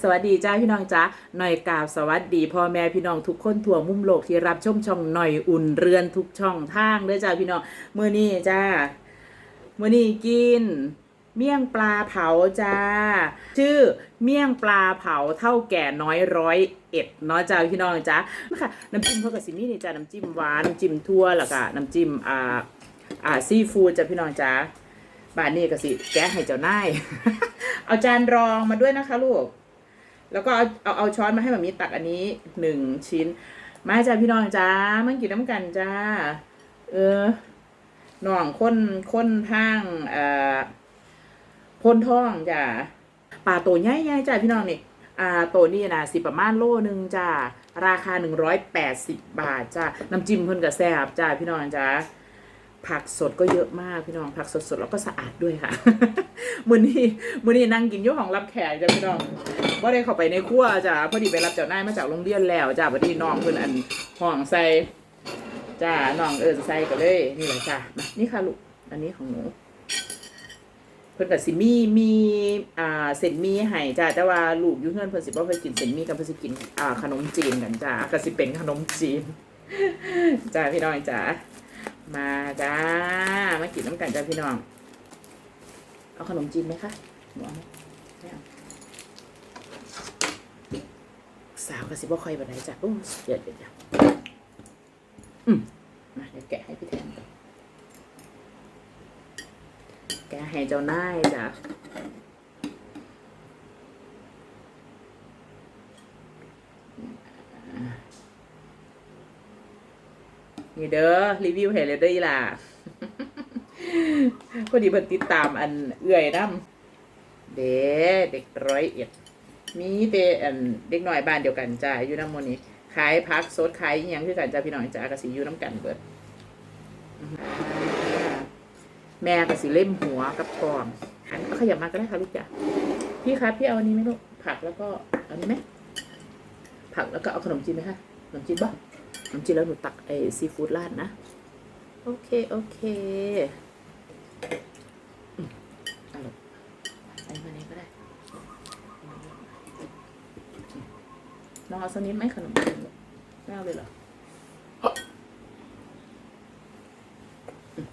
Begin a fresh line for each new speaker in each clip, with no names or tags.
สวัสดีจ้าพี่น้องจ้าหน่อยกราบสวัสดีพ่อแม่พี่น้องทุกคนทั่วมุมโลกที่รับชมช่องหน่อยอุ่นเรือนทุกช่องทางเด้อจ้าพี่น้องมื้อนี้จ้ามื้อนี้กิน เมี่ยงปลาเผาจ้า ชื่อเมี่ยงปลาเผาเท่าแก่น้อยร้อยเอ็ดเนาะจ้าพี่น้องจ้าค่ะน้ำจิ้มเพื่อกับซิมี่นี่จ้าน้ำจิ้มหวานน้ำจิ้มทั่วแล้วก็น้ำจิ้มอ่าอ่าซีฟู้ดจ้าพี่น้องจ้าบ้านนี้ก็สิแกะให้เจ้านายเอาจานรองมาด้วยนะคะลูก แล้วก็เอาเอาเอาช้อนมาให้แบบนี้ตักอันนี้หนึ่งชิ้น มาจ้าพี่น้องจ้ามันกินน้ำกันจ้า เออน้องคนคนทางเอ่อพนท่องจ้าปลาตัวใหญ่ๆจ้าพี่น้องนี่อ่าตัวนี้นะสิประมาณโลหนึ่งจ้าราคาหนึ่งร้อยแปดสิบบาทจ้าน้ำจิ้มเพิ่นกับแซ่บจ้าพี่น้องจ้า ผักสดก็เยอะมากพี่น้องผักสดๆแล้วก็สะอาดด้วยค่ะมื้อนี้มื้อนี้นั่งกินยู่ของรับแขกจ้าพี่น้องว่าได้เข้าไปในครัวจ้ะพอดีไปรับเจ้านายมาจากโรงเรียนแล้วจ้ะพอดีน้องเพิ่นอันห้องใส่จ้าน้องเออใส่ก็เลยนี่แหละจ้ะมานี่ค่ะลูกอันนี้ของหนูเพิ่นก็สิมีมีอ่าเส้นมีให้จ้ะแต่ว่าลูกอยู่เฮือนเพิ่นสิบ่ค่อยกินเส้นมีกันเพิ่นสิกินอ่าขนมจีนกันจ้ะก็สิเป็นขนมจีนจ้าพี่น้องจ้า มาจ้า มากินน้ำกันจ้าพี่น้อง เอาขนมจีนไหมคะหนูเอาไหมไม่เอาสาวก็สิบว่าคอยบันไดจ้ะโอ้เดี๋ยวเดี๋ยวเดี๋ยวอืมมาเดี๋ยวแกะให้พี่แทนก่อนแกะให้เจ้านายจ้ะ นี่เด้อรีวิวให้เลยเด้ออีหล่ะพอดีเพิ่นติดตามอันเอื่อยน้ำเด้เด็กร้อยเอ็ด มีแต่อันเด็กน้อยบ้านเดียวกันจ้าอยู่น้ำหมนนี้ขายพักสดขายอิหยังคือกันจ้าพี่น้องจ้ากสิอยู่น้ำกันเบิดอื้อหือแม่กสิเล่มหัวกับกอมหันก็ขยับมาก็ได้ค่ะลูกจ้ะพี่ครับพี่เอาอันนี้ไหมลูกผักแล้วก็เอาอันนี้ไหมผักแล้วก็เอาขนมจีนไหมคะขนมจีนบ้าง ขนมจีนแล้วหนูตักไอ้ซีฟู้ดราดนะ โอเค โอเคอืมเอาลูกไอ้มาไหนก็ได้น้องเอาสักนิดไหมขนมจีนลูกไม่เอาเลยเหรออืม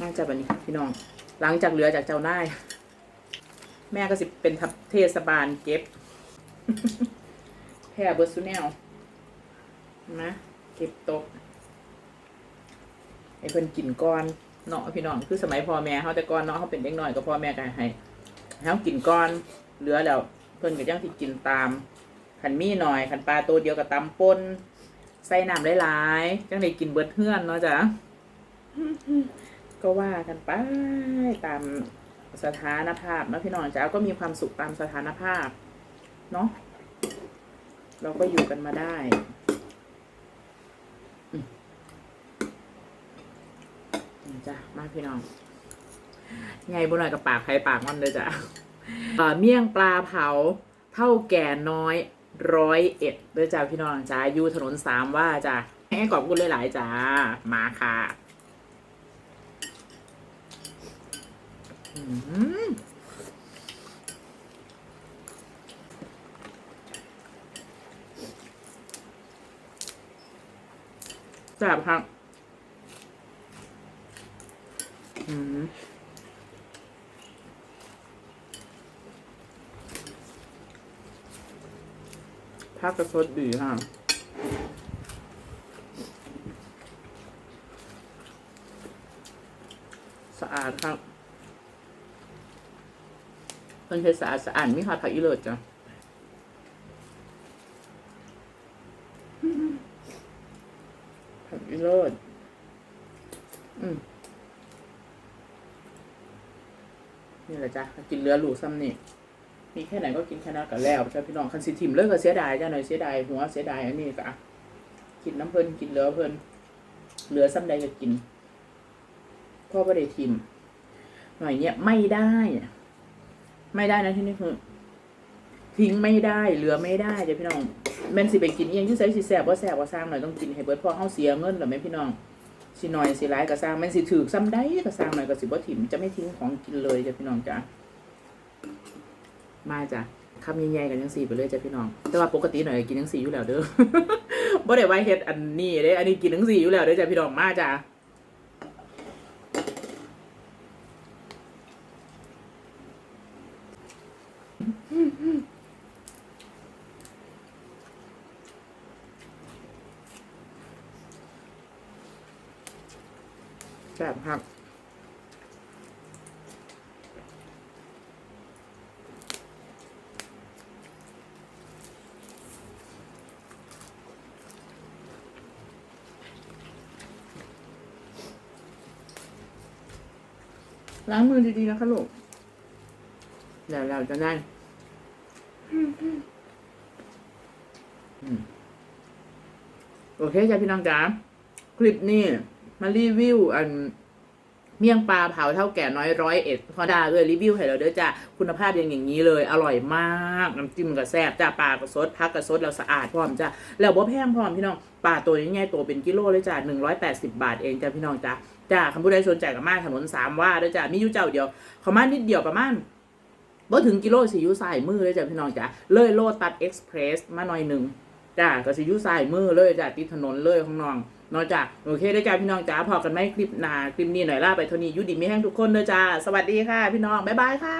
มาจากบันนี้พี่น้อง หลังจากเหลือจากเจ้านายแม่ก็สิเป็นทับเทศบาลเก็บ แพ่เบอร์ซูแนลนะเก็บตกให้เพิ่นกินก้อนเนาะพี่น้องคือสมัยพ่อแม่เขาแต่ก่อนเนาะเขาเป็นเด็กน้อยก็พ่อแม่ก็ให้ให้เขากินก้อนเหลือแล้วเพิ่นก็ยังที่กินตามขันมีหน่อยขันปลาตัวเดียวกับตำป่นใส่น้ำหลายๆจังได้กินเบิดเฮือนเนาะจ้ะก็ว่ากันไปตามสถานภาพนะพี่น้องจ้าก็มีความสุขตามสถานภาพเนาะ เราก็อยู่กันมาได้อืมนี่จ้ะ มาพี่น้อง ไงบุหน่อยกับปากใครปากมันเลยจ้ะเอ่อเมี่ยงปลาเผาเท่าแก่น้อยร้อยเอ็ดเด้อจ้าพี่น้องจ้าอยู่ถนนสามว่าจ้าให้ขอบคุณหลายๆจ้ามาค่ะ อืม แซ่บครับอืมภาพกระสดดีค่ะสะอาดครับเป็นเพชรสะอาดสะอาดไมีค่ะผักอีเลิศจ้ะ ผักอีเลิศอืมนี่แหละจ้ะกินเรือหลูซ้ำนี่มีแค่ไหนก็กินแค่นั้นก็แล้วจ้าพี่น้องคันสิทิมเลยก็เสียดายจ้าหน่อยเสียดายหัวเสียดายอันนี้ก็อะกินน้ำเพลินกินเหลือเพลินเหลือซ้ำใดก็กินพ่อไม่ได้ทิมหน่อยเนี้ยไม่ได้ ไม่ได้นะที่นี่คือทิ้งไม่ได้ เหลือไม่ได้จ้ะพี่น้อง แม่นสิไปกินเองที่ใส่สิแสบว่าแสบว่าสร้างหน่อยต้องกินให้เบิดพอเขาเสียเงินหรือไม่พี่น้องสิหน่อยสิร้ายก็สร้างแม่นสิถือซ้ำได้ก็สร้างหน่อยก็สิบ่ถิ่มจะไม่ทิ้งของกินเลยจ้ะพี่น้องจ้ะมาจ้ะคำใหญ่ๆกันยังสี่ไปเลยจ้ะพี่น้อง แต่ว่าปกติหน่อยกินยังสี่อยู่แล้วเด้อบ่ได้ไว้เฮ็ดอันนี้เด้ อันนี้กินยังสี่อยู่แล้วเด้อจ้ะพี่น้องมาจ้ะแซ่บครับล้างมือดีๆนะคะลูกเดี๋ยวเราจะได้อืมโอเคจ้ะพี่น้องจ๋าคลิปนี้ มารีวิวอันเมี่ยงปลาเผาเท่าแก่น้อยร้อยเอ็ดพอดาเลยรีวิวให้เราเด้อจ้ะคุณภาพอย่างอย่างนี้เลย อร่อยมากน้ำจิ้มก็แซ่บจ้าปลาก็สดพักก็สดแล้วสะอาดพร้อมจ้ะแล้วบ่แพงพร้อมพี่น้องปลาตัวนี้ใหญ่ตัวเป็นกิโลเลยจ้ะหนึ่งร้อยแปดสิบบาทเองจ้ะพี่น้องจ้ะจ้าคำผู้ใดสนใจกับมาถนนสามว่าเด้อจ้ะมีอยู่เจ้าเดียวเขามานิดเดียวประมาณบ่ถึงกิโลสิอยูสายมือเลยจ้ะพี่น้องจ้ะเลยโลตัดเอ็กซ์เพรสมาหน่อยหนึ่งจ้าก็สิอยูสายมือเลยจ้ะติดถนนเลยของน้อง เนาะจ้ะโอเคได้อจ้าพี่น้องจ้าพอกันไหมคลิปหนาคลิปนี้หน่อยล่าไปเท่านี้ยุดีไม่แห้งทุกคนเด้อจ้าสวัสดีค่ะ พี่น้องบ๊ายบายค่ะ